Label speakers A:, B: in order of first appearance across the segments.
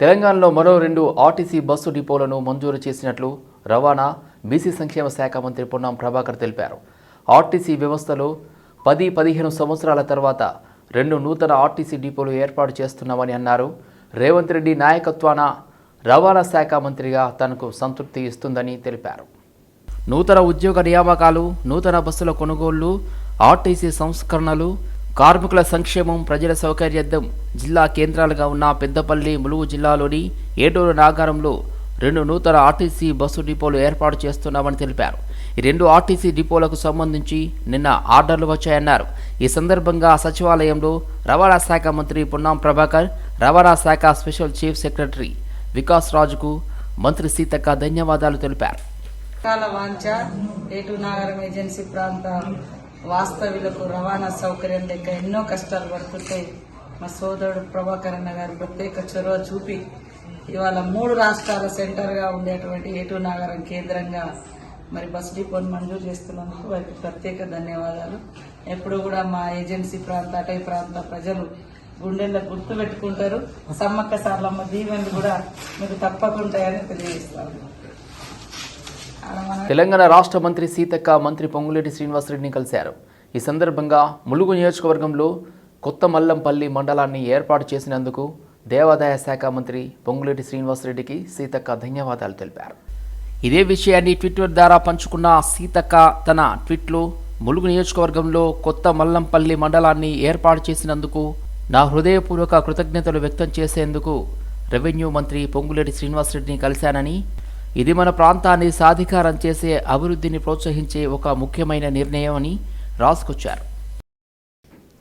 A: తెలంగాణలో మరో రెండు ఆర్టీసీ బస్సు డిపోలను మంజూరు చేసినట్లు రవాణా బీసీ సంక్షేమ శాఖ మంత్రి పొన్నం ప్రభాకర్ తెలిపారు. ఆర్టీసీ వ్యవస్థలో పది పదిహేను సంవత్సరాల తర్వాత రెండు నూతన ఆర్టీసీ డిపోలు ఏర్పాటు చేస్తున్నామని అన్నారు. రేవంత్ రెడ్డి నాయకత్వాన రవాణా శాఖ మంత్రిగా తనకు సంతృప్తి ఇస్తుందని తెలిపారు. నూతన ఉద్యోగ నియామకాలు నూతన బస్సుల కొనుగోళ్ళు ఆర్టీసీ సంస్కరణలు కార్మికుల సంక్షేమం ప్రజల సౌకర్యార్థం జిల్లా కేంద్రాలుగా ఉన్న పెద్దపల్లి ములుగు జిల్లాలోని ఏటూరు నాగారంలో రెండు నూతన ఆర్టీసీ బస్సు డిపోలు ఏర్పాటు చేస్తున్నామని తెలిపారు. ఈ రెండు ఆర్టీసీ డిపోలకు సంబంధించి నిన్న ఆర్డర్లు వచ్చాయన్నారు. ఈ సందర్భంగా సచివాలయంలో రవాణా శాఖ మంత్రి పున్నాం ప్రభాకర్ రవాణా శాఖ స్పెషల్ చీఫ్ సెక్రటరీ వికాస్ రాజుకు మంత్రి సీతక్క ధన్యవాదాలు తెలిపారు.
B: కాల నాగారం ఏజెన్సీ ప్రాంత వాస్తవ్యులకు రవాణా సౌకర్యం లేక ఎన్నో కష్టాలు పడుతుంటే మా సోదరుడు ప్రభాకరన్న గారు ప్రత్యేక చొరవ చూపి ఇవాళ మూడు రాష్ట్రాల సెంటర్గా ఉండేటువంటి ఏటు నాగరం కేంద్రంగా మరి బస్ డిపోని మంజూరు చేస్తున్నందుకు వారికి ప్రత్యేక ధన్యవాదాలు. ఎప్పుడు కూడా మా ఏజెన్సీ ప్రాంత అటై ప్రాంత ప్రజలు గుండెల్లో గుర్తు పెట్టుకుంటారు సమ్మక్క సార్లమ్మ దీవెనలు కూడా మీకు తప్పకుంటాయని తెలియజేస్తాను.
A: తెలంగాణ రాష్ట్ర మంత్రి సీతక్క మంత్రి పొంగులేటి శ్రీనివాసరెడ్డిని కలిశారు. ఈ సందర్భంగా ములుగు నియోజకవర్గంలో కొత్త మల్లంపల్లి మండలాన్ని ఏర్పాటు చేసినందుకు దేవాదాయ శాఖ మంత్రి పొంగులేటి శ్రీనివాసరెడ్డికి సీతక్క ధన్యవాదాలు తెలిపారు. ఇదే విషయాన్ని ట్విట్టర్ ద్వారా పంచుకున్న సీతక్క తన ట్వీట్లో ములుగు నియోజకవర్గంలో కొత్త మల్లంపల్లి మండలాన్ని ఏర్పాటు చేసినందుకు నా హృదయపూర్వక కృతజ్ఞతలు వ్యక్తం చేసేందుకు రెవెన్యూ మంత్రి పొంగులేటి శ్రీనివాసరెడ్డిని కలిశానని ఇది మన ప్రాంతాన్ని సాధికారం చేసే అభివృద్ధిని ప్రోత్సహించే ఒక ముఖ్యమైన నిర్ణయం అని రాసుకొచ్చారు.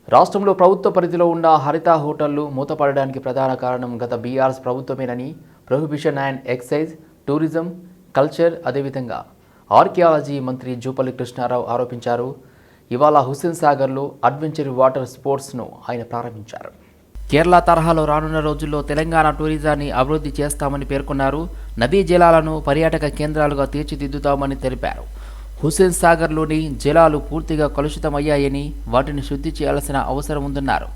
A: రాష్ట్రంలో ప్రభుత్వ పరిధిలో ఉన్న హరిత హోటళ్ళు మూతపడడానికి ప్రధాన కారణం గత BRS ప్రభుత్వమేనని prohibition and excise tourism culture అదేవిధంగా ఆర్కియాలజీ మంత్రి జూపల్లి కృష్ణారావు ఆరోపించారు. ఇవాళ హుస్సేన్ సాగర్లో అడ్వెంచర్ వాటర్ స్పోర్ట్స్ను ఆయన ప్రారంభించారు. కేరళ తరహాలో రానున్న రోజుల్లో తెలంగాణ టూరిజాన్ని అభివృద్ధి చేస్తామని పేర్కొన్నారు. నదీ జలాలను పర్యాటక కేంద్రాలుగా తీర్చిదిద్దుతామని తెలిపారు. హుస్సేన్ సాగర్లోని జలాలు పూర్తిగా కలుషితమయ్యాయని వాటిని శుద్ధి చేయాల్సిన అవసరం ఉందన్నారు.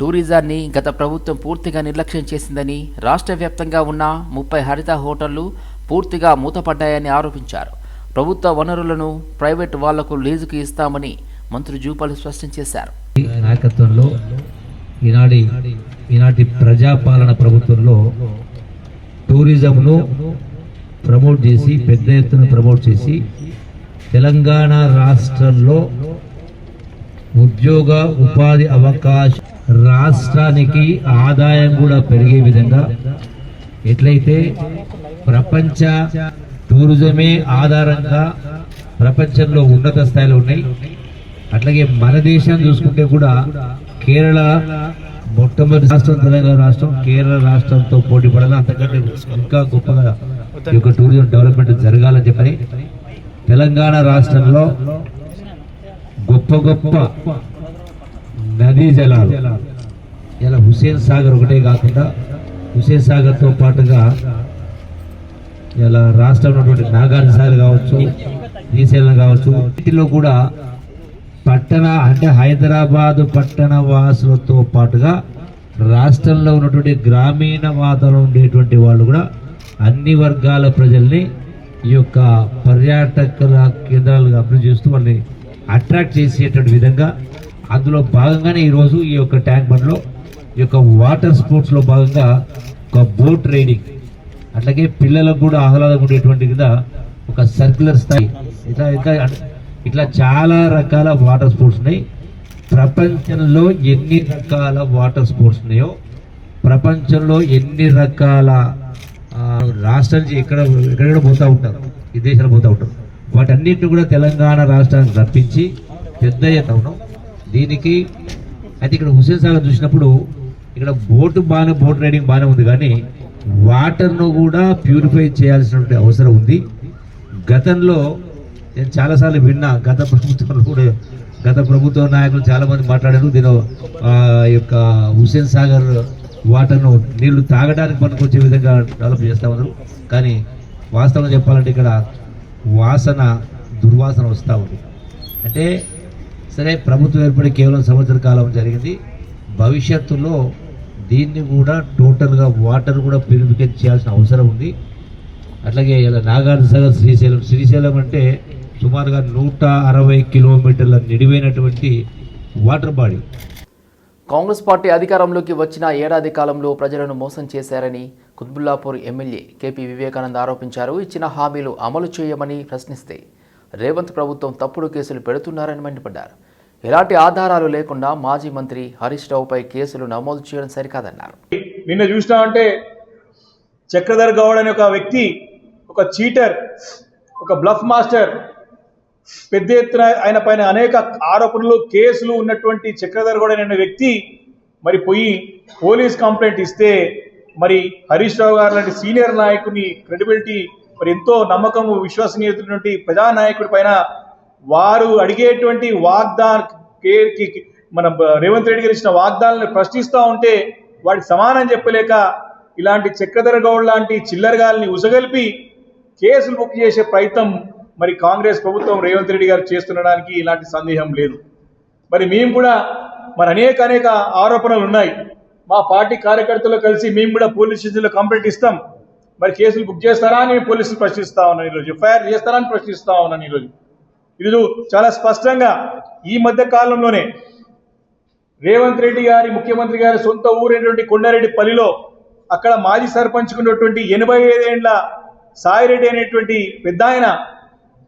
A: టూరిజాన్ని గత ప్రభుత్వం పూర్తిగా నిర్లక్ష్యం చేసిందని రాష్ట్ర వ్యాప్తంగా ఉన్న ముప్పై హరిత హోటళ్ళు పూర్తిగా మూతపడ్డాయని ఆరోపించారు. ప్రభుత్వ వనరులను ప్రైవేట్ వాళ్ళకు లీజుకు ఇస్తామని మంత్రి జూపల్లి స్పష్టం చేశారు.
C: నాయకత్వంలో ఈనాటి ఈనాటి ప్రజాపాలన ప్రభుత్వంలో టూరిజంను ప్రమోట్ చేసి పెద్ద ఎత్తున ప్రమోట్ చేసి తెలంగాణ రాష్ట్రంలో ఉద్యోగ ఉపాధి అవకాశ రాష్ట్రానికి ఆదాయం కూడా పెరిగే విధంగా ఎట్లయితే ప్రపంచ టూరిజమే ఆధారంగా ప్రపంచంలో ఉన్నత స్థాయిలో ఉన్నాయి అట్లాగే మన దేశం చూసుకుంటే కూడా కేరళ మొట్టమొదటి రాష్ట్రం తెలంగాణ రాష్ట్రం కేరళ రాష్ట్రంతో పోటీ పడాలి అంతకంటే ఇంకా గొప్పగా ఈ యొక్క టూరిజం డెవలప్మెంట్ జరగాలని చెప్పని తెలంగాణ రాష్ట్రంలో గొప్ప గొప్ప నదీ జలాలు. ఇలా హుసేన్ సాగర్ ఒకటే కాకుండా హుసేన్ సాగర్తో పాటుగా ఇలా రాష్ట్రంలో ఉన్నటువంటి నాగార్జున సాగర్ కావచ్చు శ్రీశైలం కావచ్చు వీటిలో కూడా పట్టణ అంటే హైదరాబాద్ పట్టణ వాసులతో పాటుగా రాష్ట్రంలో ఉన్నటువంటి గ్రామీణ వాతావరణం ఉండేటువంటి వాళ్ళు కూడా అన్ని వర్గాల ప్రజల్ని ఈ యొక్క పర్యాటకుల కేంద్రాలుగా అభివృద్ధి చేస్తూ వాళ్ళని అట్రాక్ట్ చేసేటువంటి విధంగా అందులో భాగంగానే ఈరోజు ఈ యొక్క ట్యాంక్ బండ్లో ఈ యొక్క వాటర్ స్పోర్ట్స్లో భాగంగా ఒక బోట్ రైడింగ్ అట్లాగే పిల్లలకు కూడా ఆహ్లాదం ఉండేటువంటి కింద ఒక సర్క్యులర్ స్థాయి. ఇట్లా ఇంకా ఇట్లా చాలా రకాల వాటర్ స్పోర్ట్స్ ఉన్నాయి. ప్రపంచంలో ఎన్ని రకాల వాటర్ స్పోర్ట్స్ ఉన్నాయో ప్రపంచంలో ఎన్ని రకాల రాష్ట్రం ఎక్కడ ఎక్కడెక్కడ పోతూ ఉంటారు విదేశాలు పోతూ ఉంటారు వాటన్నిటిని కూడా తెలంగాణ రాష్ట్రానికి రప్పించి పెద్ద ఎత్తున ఉన్నాం. దీనికి అయితే ఇక్కడ హుసేన్ సాగర్ చూసినప్పుడు ఇక్కడ బోటు బాగానే బోట్ రైడింగ్ బాగానే ఉంది. కానీ వాటర్ను కూడా ప్యూరిఫై చేయాల్సినటువంటి అవసరం ఉంది. గతంలో నేను చాలాసార్లు విన్నా గత ప్రభుత్వంలో కూడా గత ప్రభుత్వ నాయకులు చాలామంది మాట్లాడారు. దీని యొక్క హుసేన్ సాగర్ వాటర్ను నీళ్ళు తాగడానికి పనికొచ్చే విధంగా డెవలప్ చేస్తా ఉన్నారు. కానీ వాస్తవం చెప్పాలంటే ఇక్కడ వాసన దుర్వాసన వస్తూ ఉంది. అంటే సరే ప్రభుత్వం ఏర్పడి కేవలం సంవత్సర కాలం జరిగింది. భవిష్యత్తులో దీన్ని కూడా టోటల్గా వాటర్ కూడా ప్యూరిఫికేట్ చేయాల్సిన అవసరం ఉంది. అట్లాగే ఇలా నాగార్జున సాగర్ శ్రీశైలం శ్రీశైలం అంటే సుమారుగా నూట అరవై కిలోమీటర్ల నిడివైనటువంటి వాటర్ బాడీ.
A: కాంగ్రెస్ పార్టీ అధికారంలోకి వచ్చిన ఏడాది కాలంలో ప్రజలను మోసం చేశారని కుత్బుల్లాపూర్ ఎమ్మెల్యే కేపీ వివేకానంద్ ఆరోపించారు. ఇచ్చిన హామీలు అమలు చేయమని ప్రశ్నిస్తే రేవంత్ ప్రభుత్వం తప్పుడు కేసులు పెడుతున్నారని మండిపడ్డారు. ఎలాంటి ఆధారాలు లేకుండా మాజీ మంత్రి హరీష్ రావుపై కేసులు నమోదు చేయడం సరికాదన్నారు.
D: నిన్న చూసినామంటే చక్రధర్ గౌడ్ అనే ఒక వ్యక్తి ఒక చీటర్ ఒక బ్లఫ్ మాస్టర్ పెద్ద ఎత్తున ఆయన పైన అనేక ఆరోపణలు కేసులు ఉన్నటువంటి చక్రధర్ గౌడ్ అనే వ్యక్తి మరి పోయి పోలీస్ కంప్లైంట్ ఇస్తే మరి హరీష్ రావు గారు లాంటి సీనియర్ నాయకుని క్రెడిబిలిటీ మరి ఎంతో నమ్మకము విశ్వసనీయతటువంటి ప్రజానాయకుడి పైన వారు అడిగేటువంటి వాగ్దాన్ కే- మన బ- రేవంత్ రెడ్డి గారు ఇచ్చిన వాగ్దానాలను ప్రశ్నిస్తూ ఉంటే వాడికి సమానం చెప్పలేక ఇలాంటి చక్రధర గౌడ్ లాంటి చిల్లరగాల్ని ఉసగలిపి కేసులు బుక్ చేసే ప్రయత్నం మరి కాంగ్రెస్ ప్రభుత్వం రేవంత్ రెడ్డి గారు చేస్తుండడానికి ఇలాంటి సందేహం లేదు. మరి మేము కూడా మరి అనేక అనేక ఆరోపణలు ఉన్నాయి. మా పార్టీ కార్యకర్తలు కలిసి మేము కూడా పోలీస్ స్టేషన్లో కంప్లైంట్ ఇస్తాం. మరి కేసులు బుక్ చేస్తారా అని పోలీసులు ప్రశ్నిస్తా ఉన్నాను ఈరోజు. ఎఫ్ఐఆర్ చేస్తారా అని ప్రశ్నిస్తా ఉన్నాను ఈరోజు. ఈరోజు చాలా స్పష్టంగా ఈ మధ్య కాలంలోనే రేవంత్ రెడ్డి గారి ముఖ్యమంత్రి గారి సొంత ఊరైనటువంటి కొండారెడ్డి పల్లిలో అక్కడ మాజీ సర్పంచ్ ఉన్నటువంటి ఎనభై ఐదేండ్ల సాయిరెడ్డి అనేటువంటి పెద్ద ఆయన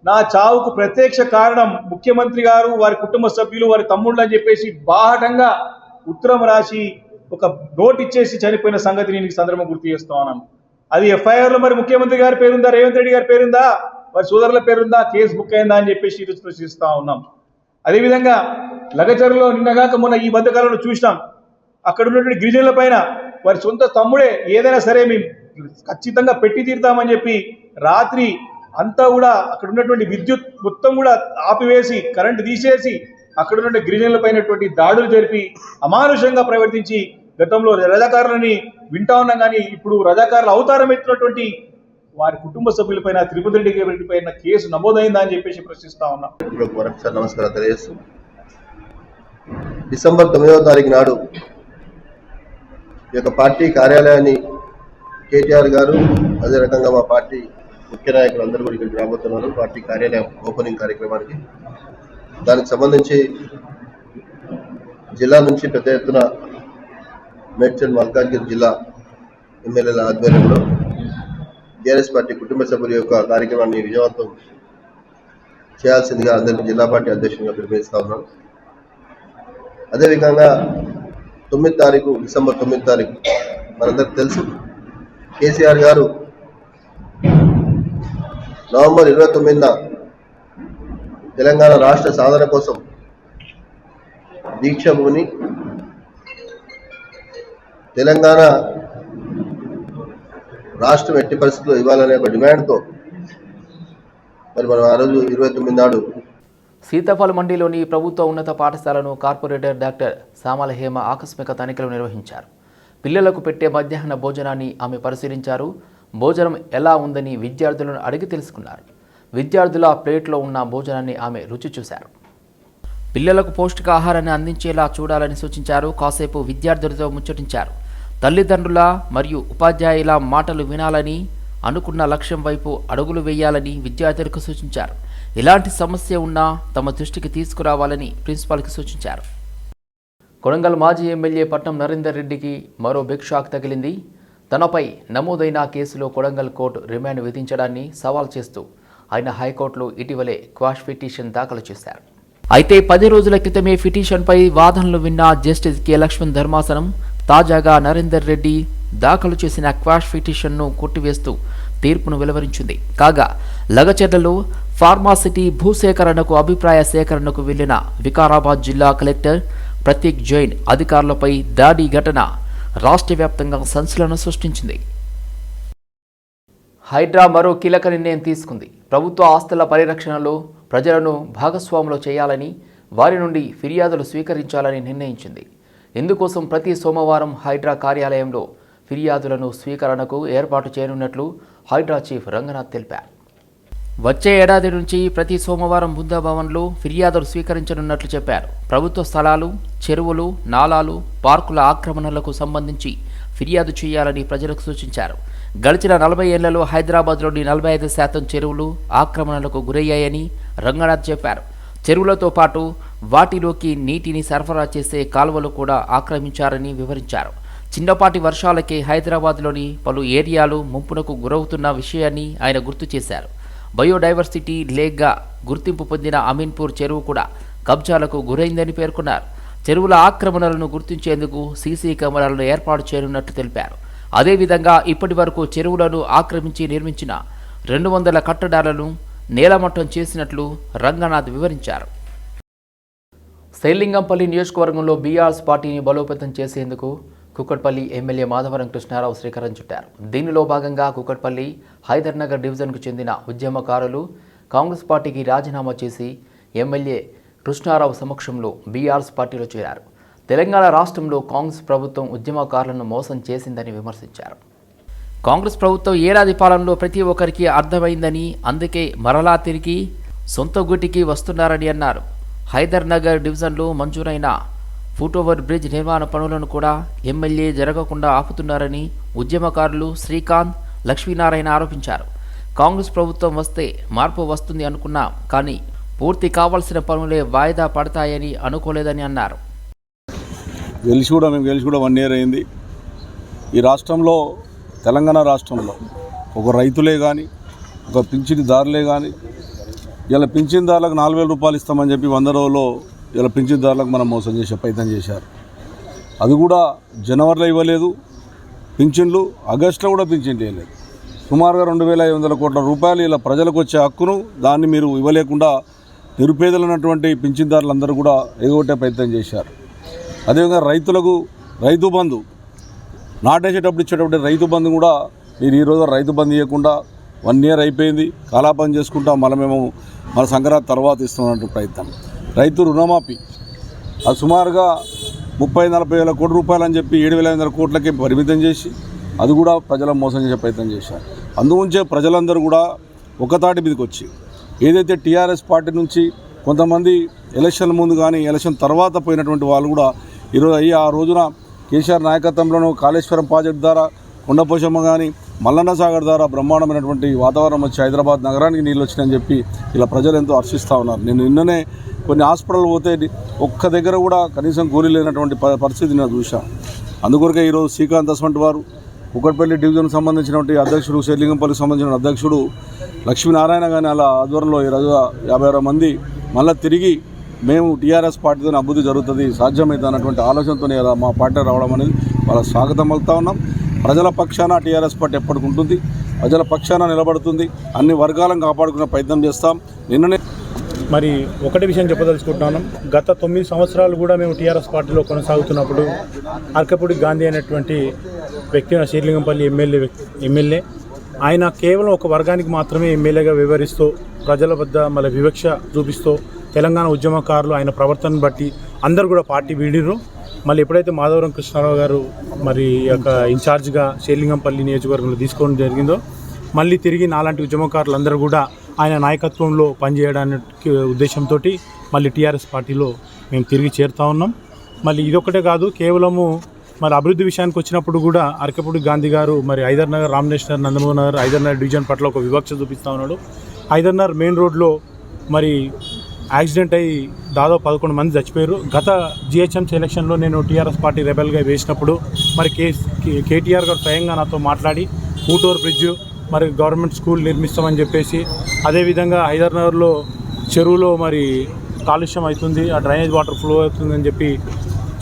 D: నా చావుకు ప్రత్యక్ష కారణం ముఖ్యమంత్రి గారు వారి కుటుంబ సభ్యులు వారి తమ్ముళ్ళు అని చెప్పేసి బాహటంగా ఉత్తరం రాసి ఒక నోట్ ఇచ్చేసి చనిపోయిన సంగతి నేను సందర్భం గుర్తు చేస్తా ఉన్నాను. అది ఎఫ్ఐఆర్లో మరి ముఖ్యమంత్రి గారి పేరుందా రేవంత్ రెడ్డి గారి పేరుందా వారి సోదరుల పేరుందా కేసు బుక్ అయిందా అని చెప్పేసి ఈరోజు ప్రశ్నిస్తూ ఉన్నాం. అదేవిధంగా లగచర్లో నిన్నగాక మొన్న ఈ మధ్యకాలంలో చూసినాం. అక్కడ ఉన్నటువంటి గిరిజనుల పైన వారి సొంత తమ్ముడే ఏదైనా సరే మేము ఖచ్చితంగా పెట్టి తీరుతామని చెప్పి రాత్రి అంతా కూడా అక్కడ ఉన్నటువంటి విద్యుత్ మొత్తం కూడా ఆపివేసి కరెంటు తీసేసి అక్కడ ఉన్న గిరిజనుల పైనటువంటి దాడులు జరిపి అమానుషంగా ప్రవర్తించి గతంలో రజాకారులని వింటా ఉన్నాం కానీ ఇప్పుడు రజాకారులు అవతారం ఎత్తినటువంటి వారి కుటుంబ సభ్యులపైన తిరుపతి రెడ్డి గారి పైన కేసు నమోదైందా అని చెప్పేసి ప్రశ్నిస్తా ఉన్నాం.
E: నమస్కారం తెలియజేస్తూ. డిసెంబర్ తొమ్మిదవ తారీఖు నాడు ఈ యొక్క పార్టీ కార్యాలయాన్ని కేటీఆర్ గారు అదే రకంగా మా పార్టీ ముఖ్య నాయకులు అందరూ కూడా ఇక్కడికి రాబోతున్నారు. పార్టీ కార్యాలయం ఓపెనింగ్ కార్యక్రమానికి. దానికి సంబంధించి జిల్లా నుంచి పెద్ద ఎత్తున మేడ్చల్ మల్కాజ్గిరి జిల్లా ఎమ్మెల్యేల ఆధ్వర్యంలో టీఆర్ఎస్ పార్టీ కుటుంబ సభ్యుల యొక్క కార్యక్రమాన్ని విజయవంతం చేయాల్సిందిగా అందరికీ జిల్లా పార్టీ అధ్యక్షునిగా పిలుపునిస్తా ఉన్నాను అదేవిధంగా తొమ్మిది తారీఖు డిసెంబర్ తొమ్మిది తారీఖు మనందరికి తెలుసు కేసీఆర్ గారు నవంబర్ ఇరవై తొమ్మిదిన తెలంగాణ రాష్ట్ర సాధన కోసం దీక్ష భూని తెలంగాణ రాష్ట్రం ఎట్టి పరిస్థితుల్లో ఇవ్వాలనే ఒక డిమాండ్తో మరి మనం ఆ రోజు ఇరవై తొమ్మిది నాడు
A: సీతాఫల్ మండీలోని ప్రభుత్వ ఉన్నత పాఠశాలను కార్పొరేటర్ డాక్టర్ సామల హేమ ఆకస్మిక తనిఖీలు నిర్వహించారు. పిల్లలకు పెట్టే మధ్యాహ్న భోజనాన్ని ఆమె పరిశీలించారు. భోజనం ఎలా ఉందని విద్యార్థులను అడిగి తెలుసుకున్నారు. విద్యార్థుల ప్లేట్లో ఉన్న భోజనాన్ని ఆమె రుచి చూశారు. పిల్లలకు పౌష్టికాహారాన్ని అందించేలా చూడాలని సూచించారు. కాసేపు విద్యార్థులతో ముచ్చటించారు. తల్లిదండ్రుల మరియు ఉపాధ్యాయుల మాటలు వినాలని అనుకున్న లక్ష్యం వైపు అడుగులు వేయాలని విద్యార్థులకు సూచించారు. ఎలాంటి సమస్య ఉన్నా తమ దృష్టికి తీసుకురావాలని ప్రిన్సిపాల్కి సూచించారు. కొడంగల్ మాజీ ఎమ్మెల్యే పట్నం నరేందర్ రెడ్డికి మరో బిగ్ షాక్ తగిలింది. తనపై నమోదైన కేసులో కొడంగల్ కోర్టు రిమాండ్ విధించడాన్ని సవాల్ చేస్తూ ఆయన హైకోర్టులో ఇటీవలే క్వాష్ పిటిషన్ దాఖలు చేశారు. అయితే పది రోజుల క్రితమే పిటిషన్పై వాదనలు విన్న జస్టిస్ కె. లక్ష్మణ్ ధర్మాసనం తాజాగా నరేందర్ రెడ్డి దాఖలు చేసిన క్వాష్ పిటిషన్ను కొట్టివేస్తూ తీర్పును వెలువరించింది. కాగా లగచెర్లలో ఫార్మాసిటీ భూసేకరణకు అభిప్రాయ సేకరణకు వెళ్ళిన వికారాబాద్ జిల్లా కలెక్టర్ ప్రతీక్ జైన్ అధికారులపై దాడి ఘటన రాష్ట్ర వ్యాప్తంగా సంచలనం సృష్టించింది. హైడ్రా మరో కీలక నిర్ణయం తీసుకుంది. ప్రభుత్వ ఆస్తుల పరిరక్షణలో ప్రజలను భాగస్వాములు చేయాలని వారి నుండి ఫిర్యాదులు స్వీకరించాలని నిర్ణయించింది. ఇందుకోసం ప్రతి సోమవారం హైడ్రా కార్యాలయంలో ఫిర్యాదులను స్వీకరణకు ఏర్పాటు చేయనున్నట్లు హైడ్రా చీఫ్ రంగనాథ్ తెలిపారు. వచ్చే ఏడాది నుంచి ప్రతి సోమవారం బుద్ధ భవన్లో ఫిర్యాదులు స్వీకరించనున్నట్లు చెప్పారు. ప్రభుత్వ స్థలాలు చెరువులు నాలాలు పార్కుల ఆక్రమణలకు సంబంధించి ఫిర్యాదు చేయాలని ప్రజలకు సూచించారు. గడిచిన నలభై ఏళ్ళలో హైదరాబాద్లోని నలభై ఐదు శాతం చెరువులు ఆక్రమణలకు గురయ్యాయని రంగనాథ్ చెప్పారు. చెరువులతో పాటు వాటిలోకి నీటిని సరఫరా చేసే కాలువలు కూడా ఆక్రమించారని వివరించారు. చిన్నపాటి వర్షాలకే హైదరాబాద్లోని పలు ఏరియాలు ముంపునకు గురవుతున్న విషయాన్ని ఆయన గుర్తు చేశారు. బయోడైవర్సిటీ లేక్గా గుర్తింపు పొందిన అమీన్పూర్ చెరువు కూడా కబ్జాలకు గురైందని పేర్కొన్నారు. చెరువుల ఆక్రమణలను గుర్తించేందుకు సీసీ కెమెరాలను ఏర్పాటు చేయనున్నట్లు తెలిపారు. అదేవిధంగా ఇప్పటి వరకు చెరువులను ఆక్రమించి నిర్మించిన రెండు వందల కట్టడాలను నేలమట్టం చేసినట్లు రంగనాథ్ వివరించారు. శైలింగంపల్లి నియోజకవర్గంలో బీఆర్ఎస్ పార్టీని బలోపేతం చేసేందుకు కుక్కట్పల్లి ఎమ్మెల్యే మాధవరం కృష్ణారావు శ్రీకారం చుట్టారు. దీనిలో భాగంగా కుక్కట్పల్లి హైదర్నగర్ డివిజన్కు చెందిన ఉద్యమకారులు కాంగ్రెస్ పార్టీకి రాజీనామా చేసి ఎమ్మెల్యే కృష్ణారావు సమక్షంలో బీఆర్ఎస్ పార్టీలో చేరారు. తెలంగాణ రాష్ట్రంలో కాంగ్రెస్ ప్రభుత్వం ఉద్యమకారులను మోసం చేసిందని విమర్శించారు. కాంగ్రెస్ ప్రభుత్వం ఏడాది పాలనలో ప్రతి ఒక్కరికి అర్థమైందని అందుకే మరలా తిరిగి సొంత గుటికి వస్తున్నారని అన్నారు. హైదర్ నగర్ డివిజన్లో మంజూరైన ఫుట్ ఓవర్ బ్రిడ్జ్ నిర్మాణ పనులను కూడా ఎమ్మెల్యే జరగకుండా ఆపుతున్నారని ఉద్యమకారులు శ్రీకాంత్ లక్ష్మీనారాయణ ఆరోపించారు. కాంగ్రెస్ ప్రభుత్వం వస్తే మార్పు వస్తుంది అనుకున్నాం కానీ పూర్తి కావాల్సిన పనులే వాయిదా పడతాయని అనుకోలేదని అన్నారు.
F: గెలిచి కూడా మేము గెలిచి కూడా వన్ ఇయర్ అయింది. ఈ రాష్ట్రంలో తెలంగాణ రాష్ట్రంలో ఒక రైతులే కానీ ఒక పింఛన్దారులే కానీ ఇలా పింఛన్దారులకు నాలుగు వేల రూపాయలు ఇస్తామని చెప్పి వంద రోజుల్లో ఇలా పింఛన్దారులకు మనం మోసం చేసే ప్రయత్నం చేశారు. అది కూడా జనవరిలో ఇవ్వలేదు. పింఛన్లు ఆగస్టులో కూడా పింఛన్లు ఇవ్వలేదు సుమారుగా రెండు వేల ఐదు వందల కోట్ల రూపాయలు ఇలా ప్రజలకు వచ్చే హక్కును దాన్ని మీరు ఇవ్వలేకుండా నిరుపేదలైనటువంటి పింఛన్దారులందరూ కూడా ఎగగొట్టే ప్రయత్నం చేశారు. అదేవిధంగా రైతులకు రైతు బంధు నాటేసేటప్పుడు ఇచ్చేటప్పుడు రైతు బంధు కూడా మీరు ఈరోజు రైతు బంధు ఇవ్వకుండా వన్ ఇయర్ అయిపోయింది. కాలాపం చేసుకుంటా మళ్ళీ మేము మన సంక్రాంతి తర్వాత ఇస్తున్నట్టు ప్రయత్నం. రైతు రుణమాఫీ. అది సుమారుగా ముప్పై నలభై వేల కోట్ల రూపాయలు అని చెప్పి ఏడు వేల ఐదు వందల కోట్లకి పరిమితం చేసి అది కూడా ప్రజలను మోసం చేసే ప్రయత్నం చేశారు. అందుగురించే ప్రజలందరూ కూడా ఒకతాటి మీదకి వచ్చి ఏదైతే టీఆర్ఎస్ పార్టీ నుంచి కొంతమంది ఎలక్షన్ ముందు కానీ ఎలక్షన్ తర్వాత పోయినటువంటి వాళ్ళు కూడా ఈరోజు అయ్యి ఆ రోజున కేసీఆర్ నాయకత్వంలోనూ కాళేశ్వరం ప్రాజెక్టు ద్వారా కొండపోషమ్మ కానీ మల్లన్న సాగర్ ద్వారా బ్రహ్మాండమైనటువంటి వాతావరణం వచ్చి హైదరాబాద్ నగరానికి నీళ్ళు వచ్చినాయని చెప్పి ఇలా ప్రజలు ఎంతో హర్షిస్తూ ఉన్నారు. నేను నిన్ననే కొన్ని హాస్పిటల్ పోతే ఒక్క దగ్గర కూడా కనీసం కూలీ లేనటువంటి ప- పరిస్థితి నేను చూశాను అందుకొరకే ఈరోజు శ్రీకాంత్ అస్వంటి వారు కుక్కట్పల్లి డివిజన్కి సంబంధించినటువంటి అధ్యక్షుడు శ్రీలింగంపల్లికి సంబంధించిన అధ్యక్షుడు లక్ష్మీనారాయణ కానీ అలా ఆధ్వర్యంలో ఈరోజు యాభై ఆరు మంది మళ్ళీ తిరిగి మేము టీఆర్ఎస్ పార్టీతో అభివృద్ధి జరుగుతుంది సాధ్యమైతే అన్నటువంటి ఆలోచనతోనే మా పార్టీ రావడం అనేది వాళ్ళ స్వాగతం పలుకుతా ఉన్నాం. ప్రజల పక్షాన టీఆర్ఎస్ పార్టీ ఎప్పటికి ఉంటుంది? ప్రజల పక్షాన నిలబడుతుంది. అన్ని వర్గాలను కాపాడుకునే ప్రయత్నం చేస్తాం. నిన్ననే
G: మరి ఒకటి విషయం చెప్పదలుచుకుంటున్నాను. గత తొమ్మిది సంవత్సరాలు కూడా మేము టీఆర్ఎస్ పార్టీలో కొనసాగుతున్నప్పుడు అర్కపూడి గాంధీ అనేటువంటి వ్యక్తి శ్రీలింగంపల్లి ఎమ్మెల్యే వ్యక్తి ఎమ్మెల్యే ఆయన కేవలం ఒక వర్గానికి మాత్రమే ఎమ్మెల్యేగా వివరిస్తూ ప్రజల వద్ద మళ్ళీ వివక్ష చూపిస్తూ తెలంగాణ ఉద్యమకారులు ఆయన ప్రవర్తనను బట్టి అందరు కూడా పార్టీ వీడిరు మళ్ళీ ఎప్పుడైతే మాధవరం కృష్ణారావు గారు మరి ఈ యొక్క ఇన్ఛార్జ్గా శ్రీలింగంపల్లి నియోజకవర్గంలో తీసుకోవడం జరిగిందో మళ్ళీ తిరిగి నాలాంటి ఉద్యమకారులందరూ కూడా ఆయన నాయకత్వంలో పనిచేయడానికి ఉద్దేశంతో మళ్ళీ టీఆర్ఎస్ పార్టీలో మేము తిరిగి చేరుతా ఉన్నాం. మళ్ళీ ఇదొక్కటే కాదు కేవలము మరి అభివృద్ధి విషయానికి వచ్చినప్పుడు కూడా అరకపూడి గాంధీ గారు మరి హైదర్నగర్ రామనేశ్వర్ రామనేష్ నగర్ హైదర్నగర్ నగర్ డివిజన్ పట్ల ఒక వివక్ష చూపిస్తూ ఉన్నాడు. హైదర్నగర్ మెయిన్ రోడ్లో మరి యాక్సిడెంట్ అయ్యి దాదాపు పదకొండు మంది చచ్చిపోయారు. గత జిహెచ్ఎంసీ ఎలక్షన్లో నేను టీఆర్ఎస్ పార్టీ రెబెల్గా వేసినప్పుడు మరి కే కేటీఆర్ గారు స్వయంగా నాతో మాట్లాడి ఊటూరు బ్రిడ్జ్ మరి గవర్నమెంట్ స్కూల్ నిర్మిస్తామని చెప్పేసి అదేవిధంగా హైదర్నగర్లో చెరువులో మరి కాలుష్యం అవుతుంది ఆ డ్రైనేజ్ వాటర్ ఫ్లో అవుతుందని చెప్పి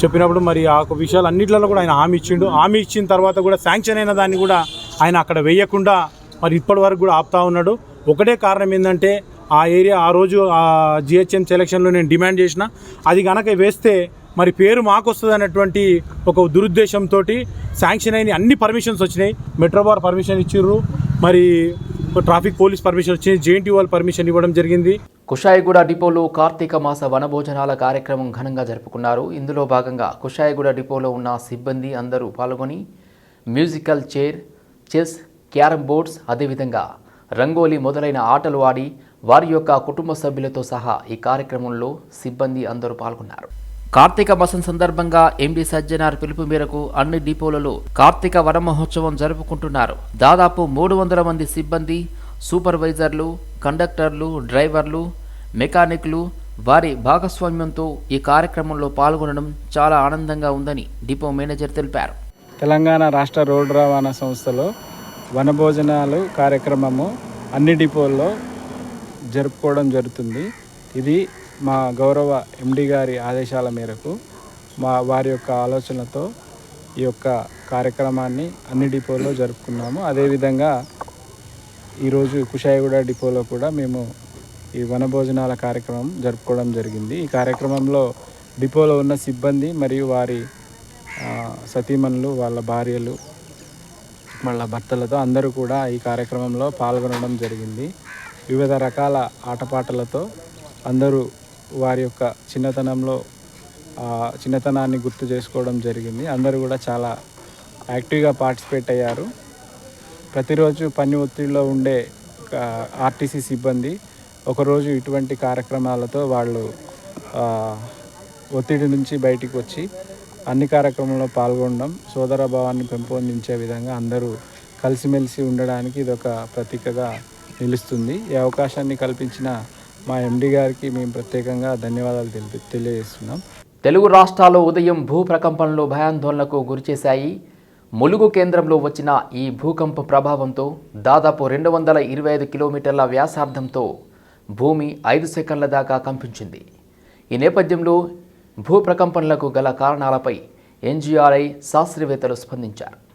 G: చెప్పినప్పుడు మరి ఆ ఒక విషయాలు అన్నింటిలో కూడా ఆయన హామీ ఇచ్చిండు. హామీ ఇచ్చిన తర్వాత కూడా శాంక్షన్ అయిన దాన్ని కూడా ఆయన అక్కడ వేయకుండా మరి ఇప్పటి వరకు కూడా ఆపుతా ఉన్నాడు. ఒకటే కారణం ఏంటంటే ఆ ఏరియా ఆ రోజు ఆ జిహెచ్ఎం సెలక్షన్లో నేను డిమాండ్ చేసిన. అది కనుక వేస్తే మరి పేరు మాకు వస్తుంది అనేటువంటి ఒక దురుద్దేశంతో శాంక్షన్ అయిన అన్ని పర్మిషన్స్ వచ్చినాయి. మెట్రో బార్ పర్మిషన్ ఇచ్చిర్రు. మరి ట్రాఫిక్ పోలీస్ పర్మిషన్ వచ్చింది. జేఎన్టీ వాళ్ళు పర్మిషన్ ఇవ్వడం జరిగింది.
A: కుషాయిగూడ డిపోలో కార్తీక మాస వనభోజనాల కార్యక్రమం ఘనంగా జరుపుకున్నారు. ఇందులో భాగంగా కుషాయిగూడ డిపోలో ఉన్న సిబ్బంది అందరూ పాల్గొని musical chair chess carrom boards అదేవిధంగా రంగోలీ మొదలైన ఆటలు ఆడి వారి యొక్క కుటుంబ సభ్యులతో సహా ఈ కార్యక్రమంలో సిబ్బంది అందరూ పాల్గొన్నారు. కార్తీక మాసం సందర్భంగా ఎండి సజ్జనార్ పిలుపు మేరకు అన్ని డిపోలలో కార్తీక వరమహోత్సవం జరుపుకుంటున్నారు. దాదాపు మూడు వందల మంది సిబ్బంది సూపర్వైజర్లు కండక్టర్లు డ్రైవర్లు మెకానిక్లు వారి భాగస్వామ్యంతో ఈ కార్యక్రమంలో పాల్గొనడం చాలా ఆనందంగా ఉందని డిపో మేనేజర్ తెలిపారు.
H: తెలంగాణ రాష్ట్ర రోడ్డు రవాణా సంస్థలో వనభోజనాలు కార్యక్రమము అన్ని డిపోల్లో జరుపుకోవడం జరుగుతుంది. ఇది మా గౌరవ ఎండి గారి ఆదేశాల మేరకు మా వారి యొక్క ఆలోచనతో ఈ యొక్క కార్యక్రమాన్ని అన్ని డిపోల్లో జరుపుకున్నాము. అదేవిధంగా ఈరోజు కుషాయిగూడ డిపోలో కూడా మేము ఈ వనభోజనాల కార్యక్రమం జరుపుకోవడం జరిగింది. ఈ కార్యక్రమంలో డిపోలో ఉన్న సిబ్బంది మరియు వారి సతీమణులు వాళ్ళ భార్యలు వాళ్ళ భర్తలతో అందరూ కూడా ఈ కార్యక్రమంలో పాల్గొనడం జరిగింది. వివిధ రకాల ఆటపాటలతో అందరూ వారి యొక్క చిన్నతనంలో చిన్నతనాన్ని గుర్తు చేసుకోవడం జరిగింది. అందరూ కూడా చాలా యాక్టివ్గా పార్టిసిపేట్ అయ్యారు. ప్రతిరోజు పని ఒత్తిడిలో ఉండే ఆర్టీసీ సిబ్బంది ఒకరోజు ఇటువంటి కార్యక్రమాలతో వాళ్ళు ఒత్తిడి నుంచి బయటికి వచ్చి అన్ని కార్యక్రమంలో పాల్గొనడం సోదర భావాన్ని పెంపొందించే విధంగా అందరూ కలిసిమెలిసి ఉండడానికి ఇది ఒక ప్రతీకగా నిలుస్తుంది. ఈ అవకాశాన్ని కల్పించిన మా ఎండి గారికి మేము ప్రత్యేకంగా ధన్యవాదాలు తెలిపి తెలియజేస్తున్నాం.
A: తెలుగు రాష్ట్రాల్లో ఉదయం భూ ప్రకంపనలు భయాందోళనకు గురిచేశాయి ములుగు కేంద్రంలో వచ్చిన ఈ భూకంప ప్రభావంతో దాదాపు రెండు వందల ఇరవై ఐదు కిలోమీటర్ల వ్యాసార్థంతో భూమి ఐదు సెకండ్ల దాకా కంపించింది. ఈ నేపథ్యంలో భూ ప్రకంపనలకు గల కారణాలపై ఎన్జీఆర్ఐ శాస్త్రవేత్తలు స్పందించారు.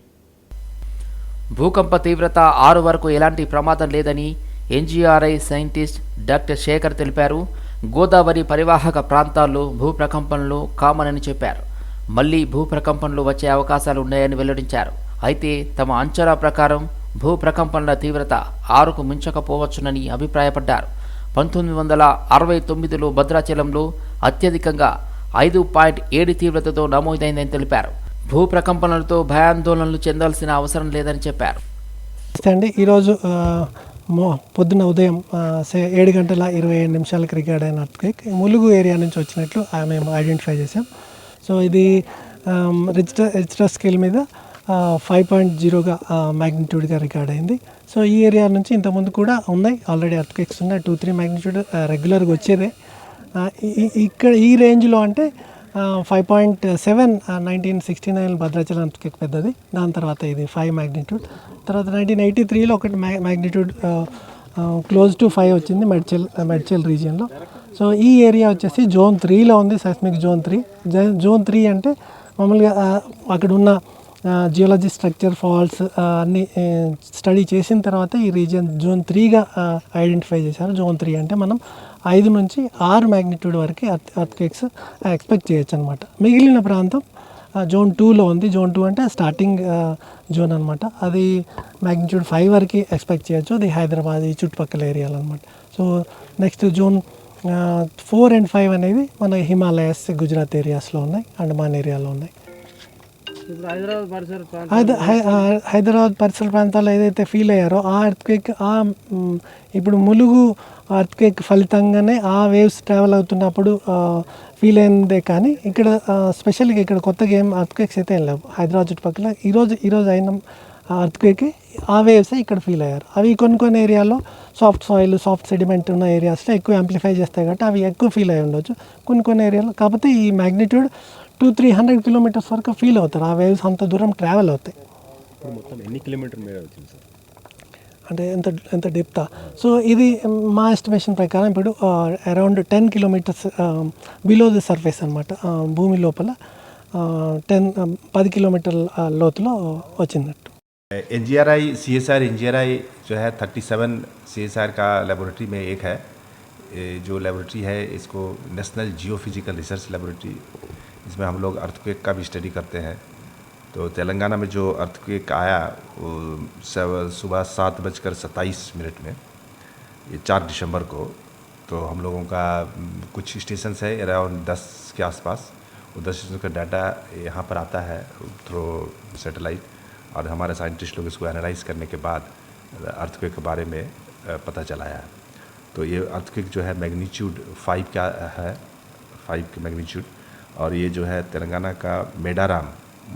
A: భూకంప తీవ్రత ఆరు వరకు ఎలాంటి ప్రమాదం లేదని ఎన్జీఆర్ఐ సైంటిస్ట్ డాక్టర్ శేఖర్ తెలిపారు. గోదావరి పరివాహక ప్రాంతాల్లో భూ ప్రకంపనలు కామన్ అని చెప్పారు. మళ్ళీ భూ ప్రకంపనలు వచ్చే అవకాశాలు ఉన్నాయని వెల్లడించారు. అయితే తమ అంచనా ప్రకారం భూ ప్రకంపనల తీవ్రత ఆరుకు మించకపోవచ్చునని అభిప్రాయపడ్డారు. పంతొమ్మిది వందల అరవై తొమ్మిదిలో భద్రాచలంలో అత్యధికంగా ఐదు పాయింట్ ఏడు తీవ్రతతో నమోదైందని తెలిపారు. భూ ప్రకంపనలతో భయాందోళనలు చెందాల్సిన అవసరం లేదని చెప్పారు.
I: అండి. ఈరోజు ఆ, పొద్దున ఉదయం ఏడు గంటల ఇరవై ఏడు నిమిషాలకు రికార్డ్ అయిన అర్త్క్వేక్ ములుగు ఏరియా నుంచి వచ్చినట్లు మేము ఐడెంటిఫై చేసాం సో ఇది ఆమ్, రిజిస్టర్ రిజిస్టర్ స్కేల్ మీద ఫైవ్ పాయింట్ జీరోగా మ్యాగ్నిట్యూడ్గా రికార్డ్ అయింది. సో ఈ ఏరియా నుంచి ఇంతకుముందు కూడా ఉన్నాయి. ఆల్రెడీ అర్త్క్వేక్స్ ఉన్నాయి టూ త్రీ మ్యాగ్నిట్యూడ్ రెగ్యులర్గా వచ్చేదే. ఇక్కడ ఈ రేంజ్లో అంటే five point seven nineteen sixty nine Bhadrachalam పెద్దది. దాని తర్వాత ఇది ఫైవ్ మ్యాగ్నిట్యూడ్ తర్వాత నైన్టీన్ ఎయిటీ త్రీలో ఒకటి మ్యా మ్యాగ్నిట్యూడ్ క్లోజ్ టు ఫైవ్ వచ్చింది మెడ్చెల్ మెడ్చెల్ రీజియన్లో. సో ఈ ఏరియా వచ్చేసి జోన్ త్రీలో ఉంది seismic zone three. Zone three అంటే మామూలుగా అక్కడ ఉన్న జియోలజీ స్ట్రక్చర్ ఫాల్స్ అన్ని స్టడీ చేసిన తర్వాత ఈ రీజియన్ జోన్ త్రీగా ఐడెంటిఫై చేశారు. జోన్ త్రీ అంటే మనం ఐదు నుంచి ఆరు మ్యాగ్నిట్యూడ్ వరకు అర్త్క్వేక్స్ ఎక్స్పెక్ట్ చేయొచ్చు అనమాట మిగిలిన ప్రాంతం జోన్ టూలో ఉంది. జోన్ టూ అంటే స్టార్టింగ్ జోన్ అనమాట. అది మ్యాగ్నిట్యూడ్ ఫైవ్ వరకు ఎక్స్పెక్ట్ చేయొచ్చు. అది హైదరాబాద్ ఈ చుట్టుపక్కల ఏరియాలు అనమాట. So next zone four and five అనేది మన హిమాలయస్ గుజరాత్ ఏరియాస్లో ఉన్నాయి. అండమాన్ ఏరియాలో ఉన్నాయి. హైదరాబాద్ పరిసర ప్రాంతాల్లో ఏదైతే ఫీల్ అయ్యారో ఆ ఎర్త్క్వేక్ ఆ ఇప్పుడు ములుగు ఎర్త్క్వేక్ ఫలితంగానే ఆ వేవ్స్ ట్రావెల్ అవుతున్నప్పుడు ఫీల్ అయిందే కానీ ఇక్కడ స్పెషల్గా ఇక్కడ కొత్తగా ఏం అర్త్క్వేక్స్ అయితే ఏం లేవు. హైదరాబాద్ చుట్టుపక్కల ఈరోజు ఈరోజు అయిన ఎర్త్క్వేక్ ఆ వేవ్స్ ఇక్కడ ఫీల్ అయ్యారు. అవి కొన్ని కొన్ని ఏరియాలో సాఫ్ట్ సాయిల్ సాఫ్ట్ సెడిమెంట్ ఉన్న ఏరియాస్లో ఎక్కువ యాంప్లిఫై చేస్తాయి కాబట్టి అవి ఎక్కువ ఫీల్ అయి ఉండొచ్చు. కొన్ని కొన్ని ఏరియాలో కాకపోతే ఈ magnitude two three hundred kilometres వరకు ఫీల్ అవుతారు. ఆ వేవ్స్ అంత దూరం ట్రావెల్ అవుతాయి. అంటే ఎంత ఎంత డెప్తా సో ఇది మా ఎస్టిమేషన్ ప్రకారం ఇప్పుడు around ten kilometres below the surface అనమాట భూమి లోపల టెన్ పది కిలోమీటర్ల లోతులో వచ్చిందట్టు
J: N G R I C S R N G R I जो है thirty seven C S R का लेबोरेटरी में एक है। जो लेबोरेटरी है, इसको national geophysical research laboratory इसमें हम लोग अर्थक्वेक का भी स्टडी करते हैं। तो तेलंगाना में जो अर्थक्वेक आया, वो सुबह सात बजकर सत्ताईस मिनट में, ये चार दिसंबर को तो हम लोगों का कुछ स्टेशंस है अराउंड दस के आसपास। वो दस स्टेशन का डाटा यहाँ पर आता है थ्रू सैटेलाइट और हमारे साइंटिस्ट लोग इसको एनालाइज करने के बाद अर्थक्वेक के बारे में पता चलाया है। तो ये अर्थक्वेक जो है मैग्नीट्यूड फाइव का है फाइव के मैग्नीट्यूड और ये जो है तेलंगाना का मेडाराम,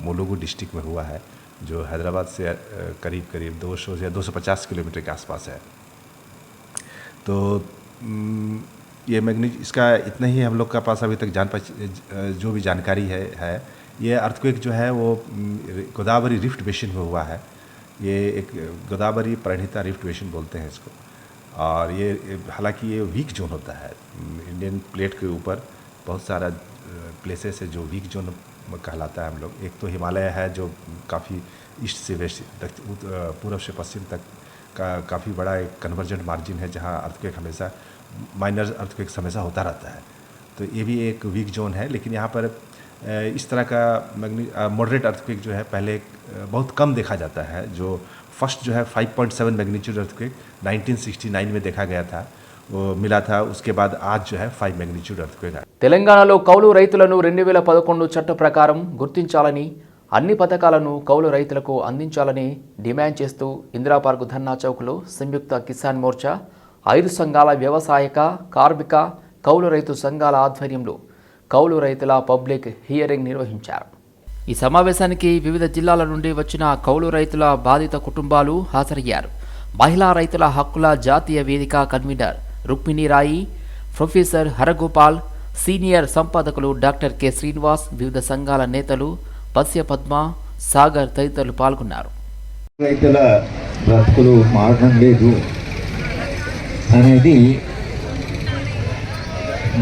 J: मुलुगु डिस्ट्रिक्ट में हुआ है, जो हैदराबाद से करीब करीब 200 या 250 किलोमीटर के आसपास है। तो ये मैग्नी इसका इतना ही हम लोग का पास अभी तक जान पहच जो भी जानकारी है है ये अर्थक्वेक जो है वो गोदावरी रिफ्ट बेसिन में हुआ है। ये एक गोदावरी प्रणिता रिफ्ट बेसिन बोलते हैं इसको। और ये हालाँकि ये वीक जोन होता है। इंडियन प्लेट के ऊपर बहुत सारा प्लेसेस है जो वीक जोन कहलाता है हम लोग। एक तो हिमालय है जो काफ़ी ईस्ट से वेस्ट पूर्व से पश्चिम तक का काफ़ी बड़ा एक कन्वर्जेंट मार्जिन है जहाँ अर्थक्वेक हमेशा माइनर अर्थक्वेक हमेशा होता रहता है। तो ये भी एक वीक जोन है, लेकिन यहाँ पर इस तरह का मैग्नी मॉडरेट अर्थक्वेक जो है पहले अ, बहुत कम देखा जाता है जो फर्स्ट जो है 5.7 मैग्नीट्यूड अर्थक्वेक 1969 में देखा गया था वो मिला था उसके बाद आज जो है 5 मैग्नीट्यूड अर्थक्वेक आया
A: తెలంగాణలో కౌలు రైతులను రెండు వేల పదకొండు చట్ట ప్రకారం గుర్తించాలని అన్ని పథకాలను కౌలు రైతులకు అందించాలని డిమాండ్ చేస్తూ ఇందిరా పార్కు ధర్నా చౌక్లో సంయుక్త కిసాన్ మోర్చా ఐదు సంఘాల వ్యవసాయక కార్మిక కౌలు రైతు సంఘాల ఆధ్వర్యంలో కౌలు రైతుల పబ్లిక్ హియరింగ్ నిర్వహించారు. ఈ సమావేశానికి వివిధ జిల్లాల నుండి వచ్చిన కౌలు రైతుల బాధిత కుటుంబాలు హాజరయ్యారు. మహిళా రైతుల హక్కుల జాతీయ వేదిక convener Rukmini Rao professor Haragopal senior సంపాదకులు doctor K Srinivas వివిధ సంఘాల నేతలు పస్య పద్మ సాగర్ తదితరులు పాల్గొన్నారు.
K: రైతుల బ్రతుకులు మారడం లేదు అనేది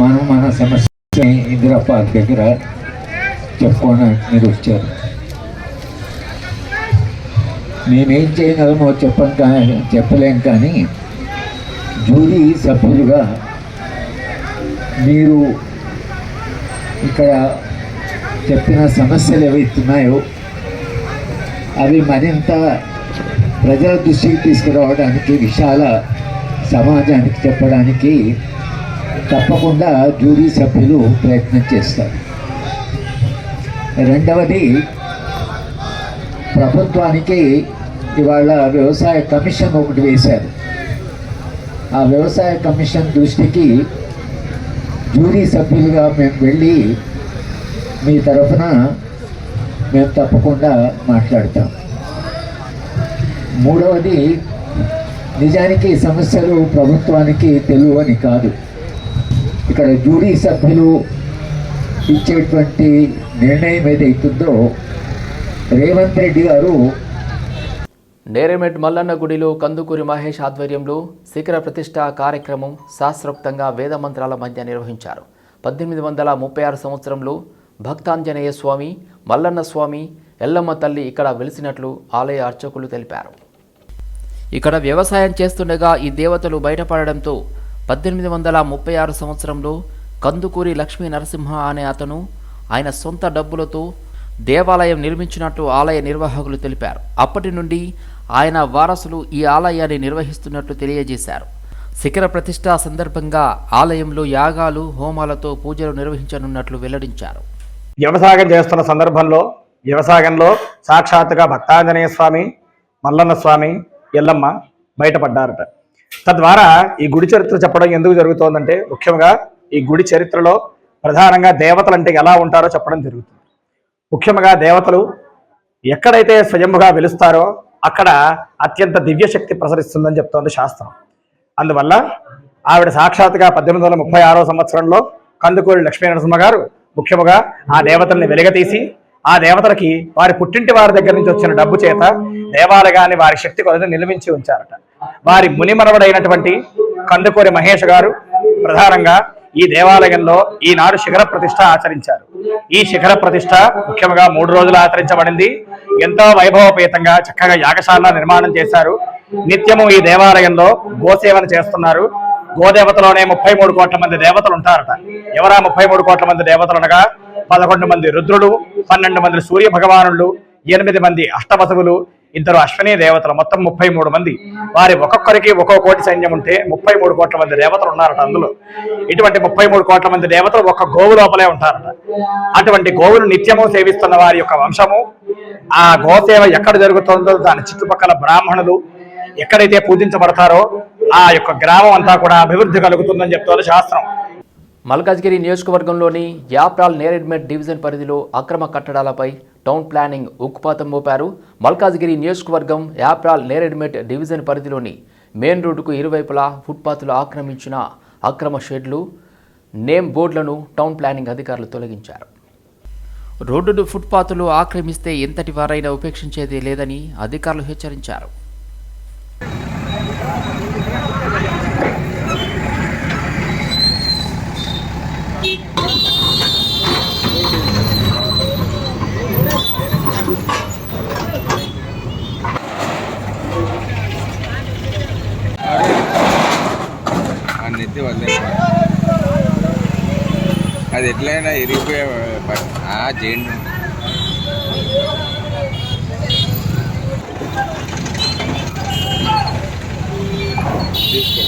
K: మనం మన సమస్య. ఇందిరా పార్క్ దగ్గర చెప్పుకొని మీరు వచ్చారు. మేమేం చేయగలమో చెప్పం కానీ చెప్పలేం కానీ జూరీ సభ్యులుగా మీరు ఇక్కడ చెప్పిన సమస్యలు ఏవైతున్నాయో అవి మరింత ప్రజల దృష్టికి తీసుకురావడానికి విశాల సమాజానికి చెప్పడానికి తప్పకుండా జ్యూరీ సభ్యులు ప్రయత్నం చేస్తారు. రెండవది ప్రభుత్వానికి ఇవాళ వ్యవసాయ కమిషన్ ఒకటి వేశారు. ఆ వ్యవసాయ కమిషన్ దృష్టికి జ్యూరీ సభ్యులుగా మేము వెళ్ళి మీ తరఫున మేము తప్పకుండా మాట్లాడతాం. మూడవది నిజానికి సమస్యలు ప్రభుత్వానికి తెలువని కాదు. ఇక్కడ జ్యూరీ సభ్యులు ఇచ్చేటువంటి నిర్ణయం ఏదైతుందో రేవంత్ రెడ్డి గారు
A: నేరేమెట్ మల్లన్న గుడిలో కందుకూరి మహేష్ ఆధ్వర్యంలో శిఖర ప్రతిష్ట కార్యక్రమం శాస్త్రోక్తంగా వేద మంత్రాల మధ్య నిర్వహించారు. పద్దెనిమిది వందల ముప్పై ఆరు సంవత్సరంలో భక్తాంజనేయ స్వామి మల్లన్న స్వామి ఎల్లమ్మ తల్లి ఇక్కడ వెలిసినట్లు ఆలయ అర్చకులు తెలిపారు. ఇక్కడ వ్యవసాయం చేస్తుండగా ఈ దేవతలు బయటపడడంతో పద్దెనిమిది వందల ముప్పై ఆరు సంవత్సరంలో కందుకూరి లక్ష్మీ నరసింహ అనే అతను ఆయన సొంత డబ్బులతో దేవాలయం నిర్మించినట్టు ఆలయ నిర్వాహకులు తెలిపారు. అప్పటి నుండి ఆయన వారసులు ఈ ఆలయాన్ని నిర్వహిస్తున్నట్లు తెలియజేశారు. శిఖర ప్రతిష్ట సందర్భంగా ఆలయంలో యాగాలు హోమాలతో పూజలు నిర్వహించనున్నట్లు వెల్లడించారు.
L: వ్యవసాయం చేస్తున్న సందర్భంలో వ్యవసాయంలో సాక్షాత్తుగా భక్తాంజనేయ స్వామి మల్లన్న స్వామి ఎల్లమ్మ బయటపడ్డారట. తద్వారా ఈ గుడి చరిత్ర చెప్పడం ఎందుకు జరుగుతోందంటే ముఖ్యంగా ఈ గుడి చరిత్రలో ప్రధానంగా దేవతలు అంటే ఎలా ఉంటారో చెప్పడం జరుగుతుంది. ముఖ్యంగా దేవతలు ఎక్కడైతే స్వయంభుగా వెలుస్తారో అక్కడ అత్యంత దివ్య శక్తి ప్రసరిస్తుందని చెప్తోంది శాస్త్రం. అందువల్ల ఆవిడ సాక్షాత్గా పద్దెనిమిది వందల ముప్పై ఆరో సంవత్సరంలో కందుకూరి లక్ష్మీ నరసింహ గారు ముఖ్యముగా ఆ దేవతల్ని వెలుగతీసి ఆ దేవతలకి వారి పుట్టింటి వారి దగ్గర నుంచి వచ్చిన డబ్బు చేత దేవాలయాన్ని వారి శక్తి కొరత నిలమించి ఉంచారట. వారి మునిమరవడైనటువంటి కందుకూరి మహేష్ గారు ప్రధానంగా ఈ దేవాలయంలో ఈనాడు శిఖర ప్రతిష్ట ఆచరించారు. ఈ శిఖర ప్రతిష్ట ముఖ్యంగా మూడు రోజులు ఆచరించబడింది. ఎంతో వైభవపేతంగా చక్కగా యాగశాల నిర్మాణం చేశారు. నిత్యము ఈ దేవాలయంలో గోసేవన చేస్తున్నారు. గోదేవతలోనే ముప్పై మూడు కోట్ల మంది దేవతలు ఉంటారట. ఎవరా ముప్పై మూడు కోట్ల మంది దేవతలు అనగా పదకొండు మంది రుద్రుడు పన్నెండు మంది సూర్య భగవానులు ఎనిమిది మంది అష్టవసువులు ఇద్దరు అశ్వనీ దేవతలు మొత్తం ముప్పై మూడు మంది. వారి ఒక్కొక్కరికి ఒక్కో కోటి సైన్యం ఉంటే ముప్పై మూడు కోట్ల మంది దేవతలు ఉన్నారట అందులో. ఇటువంటి ముప్పై మూడు కోట్ల మంది దేవతలు ఒక్క గోవు లోపలే ఉంటారట. అటువంటి గోవును నిత్యము సేవిస్తున్న వారి యొక్క వంశము ఆ గోసేవ ఎక్కడ జరుగుతుందో దాని చుట్టుపక్కల బ్రాహ్మణులు ఎక్కడైతే పూజించబడతారో ఆ యొక్క గ్రామం అంతా కూడా అభివృద్ధి కలుగుతుందని చెప్తోంది శాస్త్రం.
A: మల్కాజ్గిరి నియోజకవర్గంలోని యాప్రాల్ నేరెడ్మెట్ డివిజన్ పరిధిలో అక్రమ కట్టడాలపై టౌన్ ప్లానింగ్ ఉక్కుపాతం మోపారు. మల్కాజ్గిరి నియోజకవర్గం యాప్రాల్ నేరెడ్మెట్ డివిజన్ పరిధిలోని మెయిన్ రోడ్డుకు ఇరువైపులా ఫుట్పాత్లు ఆక్రమించిన అక్రమ షెడ్లు నేమ్ బోర్డులను టౌన్ ప్లానింగ్ అధికారులు తొలగించారు. రోడ్డును ఫుట్పాత్లు ఆక్రమిస్తే ఎంతటి వారైనా ఉపేక్షించేది లేదని అధికారులు హెచ్చరించారు
M: అన్నెత్తి వదిలే అది ఎట్లయినా ఇరిగిపోయే చేయండి ఆ చేయండి. తీసుకో